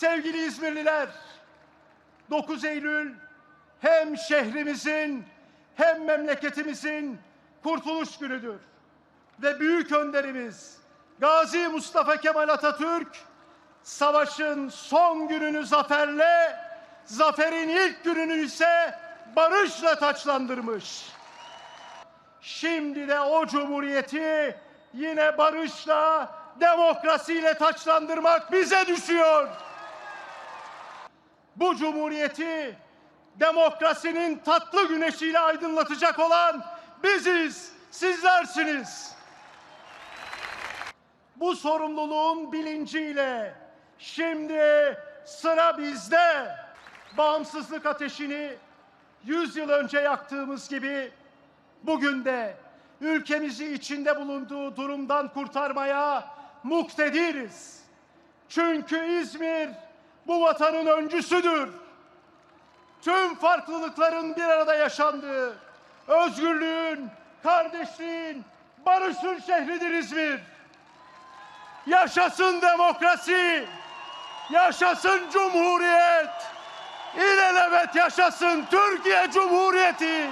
Sevgili İzmirliler, 9 Eylül hem şehrimizin hem memleketimizin kurtuluş günüdür. Ve büyük önderimiz Gazi Mustafa Kemal Atatürk savaşın son gününü zaferle, zaferin ilk gününü ise barışla taçlandırmış. Şimdi de o cumhuriyeti yine barışla, demokrasiyle taçlandırmak bize düşüyor. Bu cumhuriyeti demokrasinin tatlı güneşiyle aydınlatacak olan biziz, sizlersiniz. Bu sorumluluğun bilinciyle şimdi sıra bizde. Bağımsızlık ateşini 100 yıl önce yaktığımız gibi bugün de ülkemizi içinde bulunduğu durumdan kurtarmaya muktediriz. Çünkü İzmir bu vatanın öncüsüdür. Tüm farklılıkların bir arada yaşandığı, özgürlüğün, kardeşliğin, barışın şehridir İzmir. Yaşasın demokrasi, yaşasın cumhuriyet, ilelebet yaşasın Türkiye Cumhuriyeti.